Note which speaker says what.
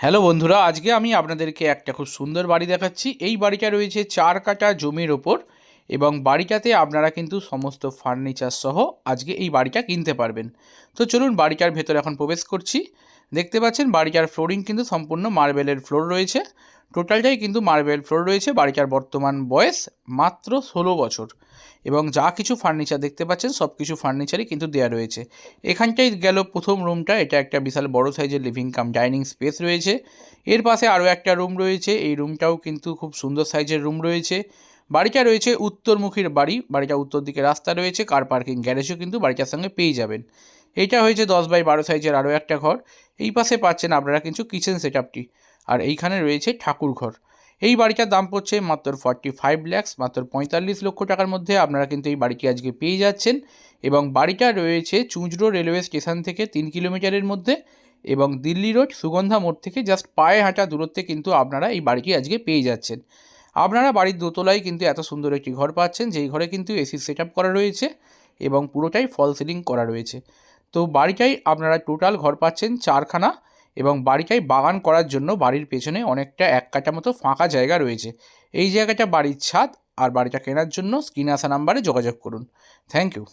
Speaker 1: Hello বন্ধুরা, আজকে আমি আপনাদেরকে একটা খুব সুন্দর বাড়ি দেখাচ্ছি। এই বাড়িটা রয়েছে চার কাটা জমির ওপর এবং বাড়িটাতে আপনারা কিন্তু সমস্ত ফার্নিচার সহ আজকে এই বাড়িটা কিনতে পারবেন। তো চলুন বাড়িটার ভেতর এখন প্রবেশ করছি। দেখতে পাচ্ছেন বাড়িটার ফ্লোরিং কিন্তু সম্পূর্ণ মার্বেলের ফ্লোর রয়েছে। টোটালটাই কিন্তু মার্বেল ফ্লোর রয়েছে, বাড়িটার বর্তমান বয়স মাত্র ষোলো বছর। এবং যা কিছু ফার্নিচার দেখতে পাচ্ছেন সব কিছু ফার্নিচারই কিন্তু দেওয়া রয়েছে। এখানটাই গেল প্রথম রুমটা এটা একটা বিশাল বড় সাইজের লিভিং কাম ডাইনিং স্পেস রয়েছে। এর পাশে আরও একটা রুম রয়েছে, এই রুমটাও কিন্তু খুব সুন্দর সাইজের রুম রয়েছে। বাড়িটা রয়েছে উত্তরমুখীর বাড়ি, বাড়িটা উত্তর দিকে রাস্তা রয়েছে কার পার্কিং গ্যারেজও কিন্তু বাড়িটার সঙ্গে পেয়ে যাবেন। এইটা হয়েছে দশ বাই বারো সাইজের আরও একটা ঘর। এই পাশে পাচ্ছেন আপনারা কিন্তু কিচেন সেট আর এইখানে রয়েছে ঠাকুর ঘর। এই বাড়িটার দাম পড়ছে মাত্র ফর্টি ফাইভ ল্যাক্স মাত্র পঁয়তাল্লিশ লক্ষ টাকার মধ্যে আপনারা কিন্তু এই বাড়িটি আজকে পেয়ে যাচ্ছেন। এবং বাড়িটা রয়েছে চুঁচড়ো রেলওয়ে স্টেশন থেকে তিন কিলোমিটারের মধ্যে এবং দিল্লি রোড সুগন্ধা মোড় থেকে জাস্ট পায়ে হাঁটা দূরত্বে কিন্তু আপনারা এই বাড়িটি আজকে পেয়ে যাচ্ছেন। আপনারা বাড়ির দোতলায় কিন্তু এত সুন্দর একটি ঘর পাচ্ছেন, যেই ঘরে কিন্তু এসি সেট করা রয়েছে এবং পুরোটাই ফল সিলিং করা রয়েছে। তো বাড়িটাই আপনারা টোটাল ঘর পাচ্ছেন চারখানা এবং বাড়িটাই বাগান করার জন্য বাড়ির পেছনে অনেকটা এক কাটা মতো ফাঁকা জায়গা রয়েছে। এই জায়গাটা বাড়ির ছাদ আর বাড়িটা কেনার জন্য স্ক্রিন আসা নাম্বারে যোগাযোগ করুন। Thank you